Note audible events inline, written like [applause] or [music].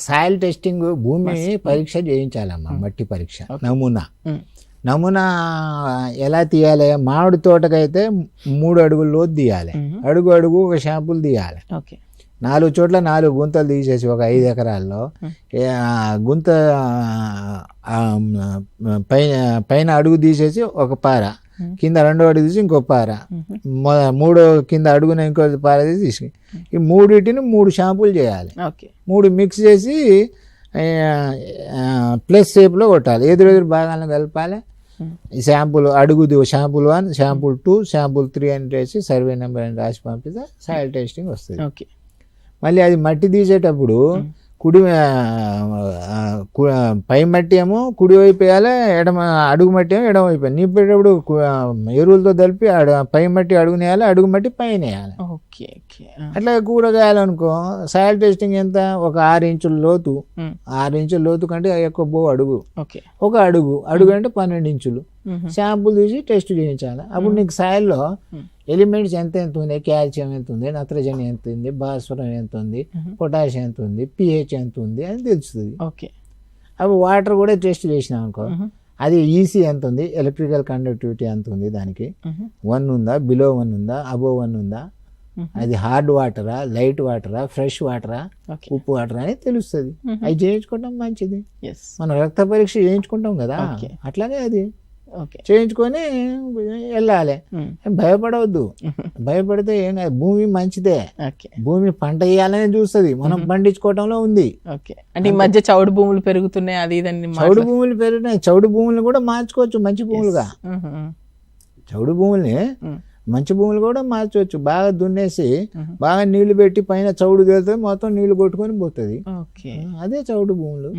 Soil testing భూమి పరీక్ష చేయించాలమ్మా మట్టి పరీక్ష. నమూనా. ఉమ్. నమూనా ఎలా తీయాలి? మామిడి తోటకైతే మూడు అడుగుల లోతు తీయాలి. మ్మ్. అడుగు అడుగు ఒక షాంపుల్ తీయాలి. ఓకే నాలుగు చోట్ల నాలుగు గుంతలు తీసేసి ఒక ఐదు ఎకరాల్లో గుంత పైన పైన అడుగు తీసేసి ఒక పార. కింద రెండో అడుగు తీసి ఇంకో పార. మొ- మూడో కింద అడుగున ఇంకో పార తీసి తీసి. ఈ మూడింటిని మూడు షాంపులు చేయాలి. మూడు మిక్స్ చేసి ప్లస్ షేప్లో కొట్టాలి. ఎదురెదురు భాగాలను కలపాలి. ఈ sample అడుగుది sample one sample two sample three అని వేసి సర్వే నెంబర్ అని రాసి పంపిస్తే సాయిల్ టెస్టింగ్ వస్తుంది. ఓకే మళ్ళీ అది మట్టి తీసేటప్పుడు కుడి కు- పై మట్టి ఏమో కుడి వైపు వేయాలి ఎడమ అడుగు మట్టి ఏమో ఎడమ వైపు నింపేటప్పుడు ఎరువులతో కలిపి అడు పై మట్టి అడుగునేయాలి అడుగు మట్టి పైన వేయాలి. ఓకే. అట్లా కూరగాయలు అనుకో సాయిల్ టెస్టింగ్ ఎంత? ఒక ఆరు ఇంచుల లోతు. ఆరు ఇంచుల లోతు కంటే ఎక్కువ బో అడుగు. ఓకే. ఒక అడుగు. అడుగు అంటే పన్నెండు ఇంచులు. శాంపుల్ తీసి టెస్ట్ చేయించాలి. అప్పుడు నీకు సాయిల్లో ఎలిమెంట్స్ ఎంత ఎంత ఉంది? కాల్షియం ఎంత ఉంది? నత్రజని ఎంత ఉంది? భాస్వరం ఎంత ఉంది? పొటాషియం ఎంత ఉంది? పిహెచ్ ఎంత ఉంది? అని తెలుస్తుంది. ఓకే. అప్పుడు వాటర్ కూడా టెస్ట్ చేసినాం అనుకో. అది ఈసీ ఎంత ఉంది? ఎలక్ట్రికల్ కండక్టివిటీ ఎంత ఉంది దానికి. వన్ ఉందా? బిలో వన్ ఉందా? అబోవ్ వన్ ఉందా. అది హార్డ్ వాటరా లైట్ వాటరా ఫ్రెష్ వాటరా ఉప్పు వాటర్ అని తెలుస్తుంది. అవి చేయించుకోవడం మంచిది. మనం రక్త పరీక్ష చేయించుకుంటాం కదా. అట్లాగే అది. ఓకే. చేయించుకొని వెళ్ళాలి. భయపడవద్దు. [laughs] భయపడితే ఏం కాదు. భూమి మంచిదే. భూమి పంట వేయాలని చూస్తుంది. మనం పండించుకోవటంలో ఉంది. ఓకే. అంటే ఈ మధ్య చౌడు భూములు పెరుగుతున్నాయి అది ఇదని చౌడు భూములు పెరిగినాయి చౌడు భూములు కూడా మార్చుకోవచ్చు మంచి భూములుగా. చౌడు భూముల్ని మంచి భూములు కూడా మార్చవచ్చు. బాగా దున్నేసి బాగా నీళ్ళు పెట్టి పైన చౌడు తేలితే మొత్తం నీళ్ళు కొట్టుకొని పోతుంది. అదే చౌడు భూములు.